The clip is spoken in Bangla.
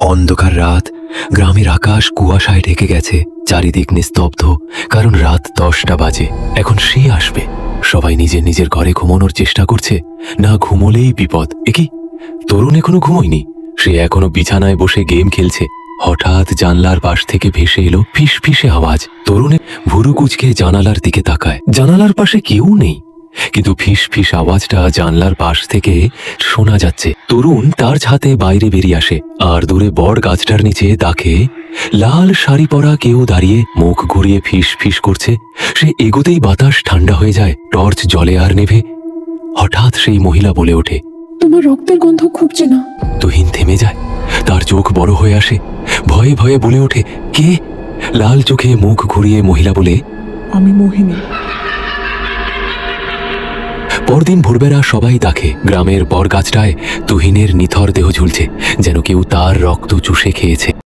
অন্ধকার রাত, গ্রামের আকাশ কুয়াশায় ঢেকে গেছে, চারিদিক নিস্তব্ধ, কারণ রাত দশটা বাজে। এখন সে আসবে। সবাই নিজের নিজের ঘরে ঘুমানোর চেষ্টা করছে। না ঘুমোলেই বিপদ। এ কি? তরুণ এখনও ঘুমোয়নি? সে এখনও বিছানায় বসে গেম খেলছে। হঠাৎ জানলার পাশ থেকে ভেসে এলো ফিস ফিসে আওয়াজ। তরুণে ভুরু কুচকে জানালার দিকে তাকায়। জানালার পাশে কেউ নেই। কিন্তু ফিস ফিস আওয়াজটা জানলার পাশ থেকে শোনা যাচ্ছে। তরুণ তার ছাতে বাইরে বেরিয়ে আসে আর দূরে বড় গাছটার নিচে তাকে লাল শাড়ি পরা কেউ দাঁড়িয়ে মুখ ঘুরিয়ে ফিস ফিস করছে। সে এগোতেই বাতাস ঠান্ডা হয়ে যায় টর্চ জলে আর নেভে। হঠাৎ সেই মহিলা বলে ওঠে তোমার রক্তের গন্ধ খুব চেনা তুহিন থেমে যায় তার চোখ বড় হয়ে আসে ভয়ে ভয়ে বলে ওঠে কে? লাল চোখে মুখ ঘুরিয়ে মহিলা বলে আমি মোহিনী। পরদিন ভোরবেলা সবাই দেখে, গ্রামের বরগাছটায় তুহিনের নিথর দেহ ঝুলছে, যেন কেউ তার রক্ত চুষে খেয়েছে।